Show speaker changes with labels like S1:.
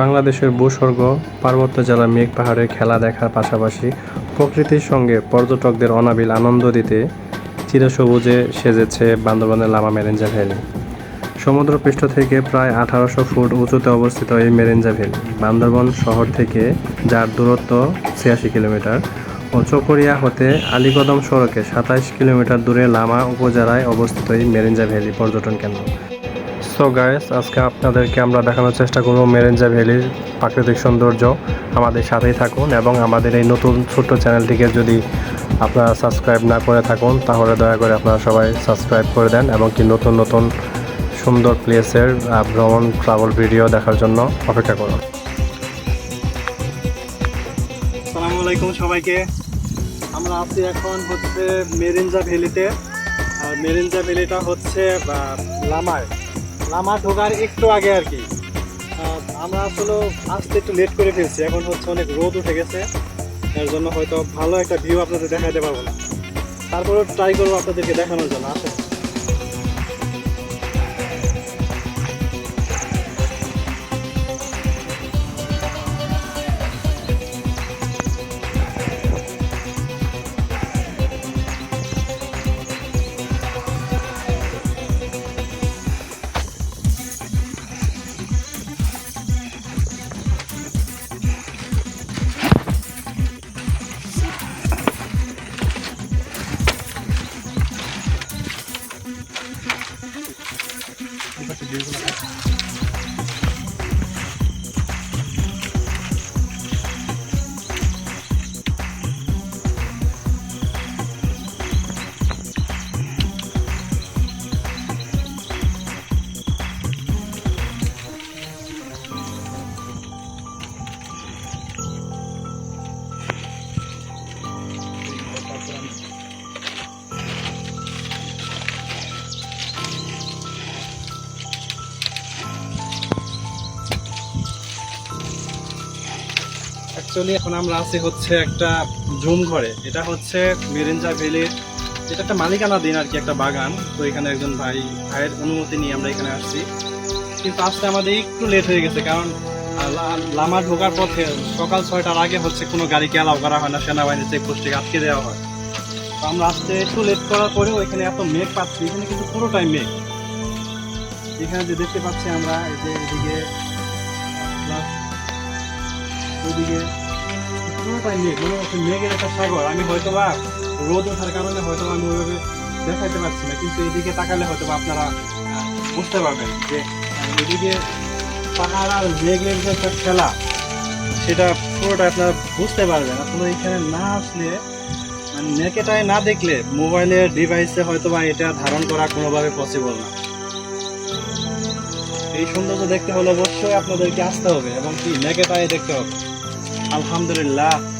S1: বাংলাদেশের ভূস্বর্গ পার্বত্য জেলা মেঘ পাহাড়ের খেলা দেখার পাশাপাশি প্রকৃতির সঙ্গে পর্যটকদের অনাবিল আনন্দ দিতে চিরসবুজে সেজেছে বান্দরবানের লামা মেরেঞ্জা ভ্যালি। সমুদ্রপৃষ্ঠ থেকে প্রায় আঠারোশো ফুট উঁচুতে অবস্থিত এই মেরেঞ্জা ভ্যালি বান্দরবন শহর থেকে যার দূরত্ব ছিয়াশি কিলোমিটার ও চকরিয়া হতে আলীকদম সড়কে সাতাইশ কিলোমিটার দূরে লামা উপজেলায় অবস্থিত এই মেরেঞ্জা ভ্যালি পর্যটন কেন্দ্র। সো গাইস আজকে আপনাদেরকে আমরা দেখানোর চেষ্টা করব মেরেঞ্জা ভ্যালির প্রাকৃতিক সৌন্দর্য। আমাদের সাথেই থাকুন এবং আমাদের এই নতুন ছোট্ট চ্যানেলটিকে যদি আপনারা সাবস্ক্রাইব না করে থাকুন, তাহলে দয়া করে আপনারা সবাই সাবস্ক্রাইব করে দেন এবং কি নতুন নতুন সুন্দর প্লেসের ভ্রমণ ট্রাভেল ভিডিও দেখার জন্য অপেক্ষা করুন।
S2: সবাইকে। আমরা আছি এখন হচ্ছে মেরিনজা ভ্যালিতে আর মেরিনজা ভ্যালিটা হচ্ছে লামায়। লামা ঢোকার একটু আগে আর কি। আমরা আসলে আসতে একটু লেট করে ফেলছি, এখন হচ্ছে অনেক রোদ উঠে গেছে। এর জন্য হয়তো ভালো একটা ভিউ আপনাদের দেখাতে পারব না। তারপরেও ট্রাই করব আপনাদেরকে দেখানোর জন্য। আসেন। para te অ্যাকচুয়ালি এখন আমরা আছি হচ্ছে একটা জুম ঘরে। এটা হচ্ছে মেরেঞ্জা ভ্যালির, এটা একটা মালিকানা দিন আর কি, একটা বাগান। তো এখানে একজন ভাই, ভাইয়ের অনুমতি নিয়ে আমরা এখানে আসছি। কিন্তু আসতে আমাদের একটু লেট হয়ে গেছে, কারণ লামা ঢোকার পথে সকাল ছয়টার আগে হচ্ছে কোনো গাড়িকে অ্যালাউ করা হয় না সেনাবাহিনী চেকপোস্টে আটকে দেওয়া হয়। তো আমরা আসতে একটু লেট করার পরেও এখানে এত মেঘ পাচ্ছি, এখানে কিন্তু পুরোটাই মেঘ। এখানে যে দেখতে পাচ্ছি আমরা, এই যে এদিকে ওইদিকে পুরোটাই মেঘ মনে হচ্ছে মেঘের একটা সাগর আমি হয়তো বা রোদ ওঠার কারণে হয়তো আমি ওইভাবে দেখাইতে পারছি না, কিন্তু এদিকে তাকালে হয়তো বা আপনারা বুঝতে পারবেন যে এদিকে পাহাড় আর মেঘের যে একটা খেলা, সেটা পুরোটা আপনারা বুঝতে পারবেন। আসলে এখানে না আসলে মানে নেকেটায় না দেখলে মোবাইলের ডিভাইসে হয়তো বা এটা ধারণ করা কোনোভাবে পসিবল না। এই সৌন্দর্য দেখতে হলে অবশ্যই আপনাদেরকে আসতে হবে, এবং কি নেকেটায় দেখতে হবে। আলহামদুলিল্লাহ।